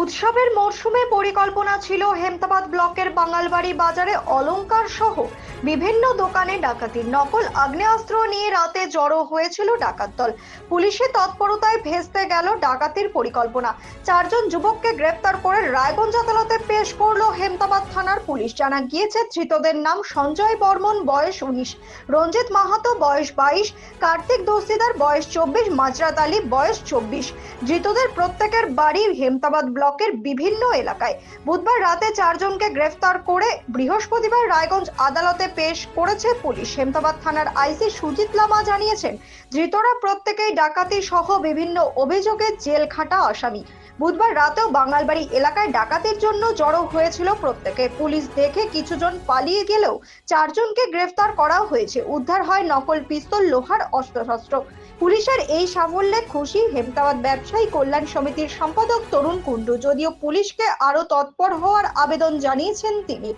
উৎসবের মরশুমে পরিকল্পনা ছিল হেমতাবাদ ব্লকের বাঙালবাড়ি বাজারে অলংকার সহ বিভিন্ন দোকানে ডাকাতির। নকল আগ্নেয়াস্ত্র নিয়ে রাতে জড়ো হয়েছিল ডাকাত দল। পুলিশের তৎপরতায় ভেস্তে গেল ডাকাতির পরিকল্পনা। চারজন যুবককে গ্রেপ্তার করে রায়গঞ্জ আদালতে পেশ করল হেমতাবাদ থানার পুলিশ। জানা গিয়েছে, ধৃতদের নাম সঞ্জয় বর্মন, বয়স উনিশ। রঞ্জিত মাহাতো, বয়স বাইশ। কার্তিক দস্তিদার, বয়স চব্বিশ। মাজরাত আলী, বয়স চব্বিশ। ধৃতদের প্রত্যেকের বাড়ি হেমতাবাদ ব্লকের বিভিন্ন এলাকায়। বুধবার রাতে চারজনকে গ্রেফতার করে বৃহস্পতিবার রায়গঞ্জ আদালতে পেশ করেছে পুলিশ। হেমতাবাদ থানার আইসি সুজিত লামা জানিয়েছেন, ধৃতরা প্রত্যেকেই ডাকাতি সহ বিভিন্ন অভিযোগে জেল খাটা আসামি। বুধবার রাতেও বাঙালবাড়ি এলাকায় ডাকাতির জন্য জড়ো হয়েছিল প্রত্যেকে। পুলিশ দেখে কিছুজন পালিয়ে গেলেও চারজনকে গ্রেফতার করা হয়েছে। উদ্ধার হয় নকল পিস্তল, লোহার অস্ত্রশস্ত্র। পুলিশের এই সাফল্যে খুশি হেমতাবাদ ব্যবসায়ী কল্যাণ সমিতির সম্পাদক তরুণ কুণ্ডু। যদিও পুলিশকে আরও তৎপর হওয়ার আবেদন জানিয়েছেন তিনি।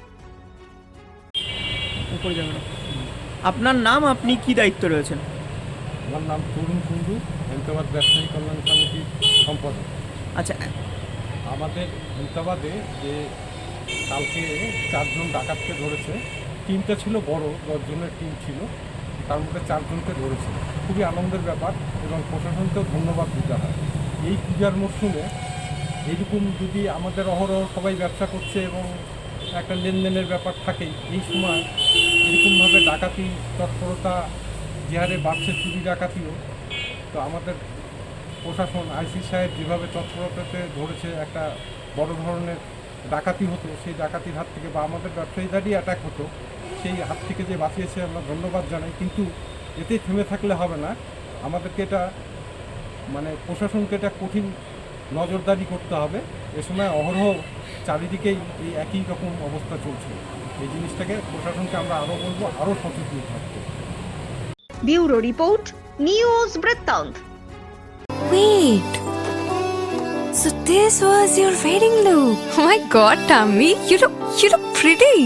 উপরে যাবে না। আপনার নাম আপনি কি দায়িত্ব রয়েছেন? আমার নাম তরুণ কুণ্ডু হেমতাবাদ ব্যবসায়ী কল্যাণ সমিতির সম্পাদক। আচ্ছা আমাদের হেমতাবাদে যে কালকে চারজন ডাকাতকে ধরেছে টিমটা ছিল বড় দশজনের টিম ছিল তার মধ্যে চারজনকে ধরেছে। খুবই আনন্দের ব্যাপার এবং প্রশাসনকেও ধন্যবাদ দিতে হয়। এই পূজার মরশুমে এইরকম যদি আমাদের অহরহ সবাই ব্যবসা করছে এবং একটা লেনদেনের ব্যাপার থাকে, এই সময় এরকমভাবে ডাকাতি, তৎপরতা যে হারে বাড়ছে চুরি ডাকাতিও, তো আমাদের প্রশাসন, আইসি সাহেব যেভাবে তৎপরতাতে ধরেছে একটা বড় ধরনের ডাকাতি হতো, সেই ডাকাতির হাত থেকে বা আমাদের ব্যবসায়ীদারই অ্যাটাক হতো, সেই হাত থেকে যে বাঁচিয়েছে আমরা ধন্যবাদ জানাই। কিন্তু এতেই থেমে থাকলে হবে না। আমাদেরকে এটা মানে প্রশাসনকে এটা কঠিন নজরদারি করতে হবে এ সময় অহরহ চারিদিকেই এই একই রকম অবস্থা চলছে এই জিনিসটাকে প্রশাসনকে আমরা আরও বলব আরও সচেতন থাকতে ব্যুরো রিপোর্ট নিউজ বৃত্তান্ত Wait. So this was your wedding look. Oh my god, Tammy, you look you look pretty.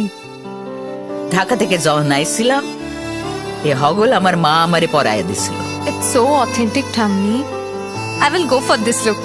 Dhaka থেকে যখন আইছিলাম এ হগল আমার মা আমারে পরায় দিছিল It's so authentic, Tammy. I will go for this look.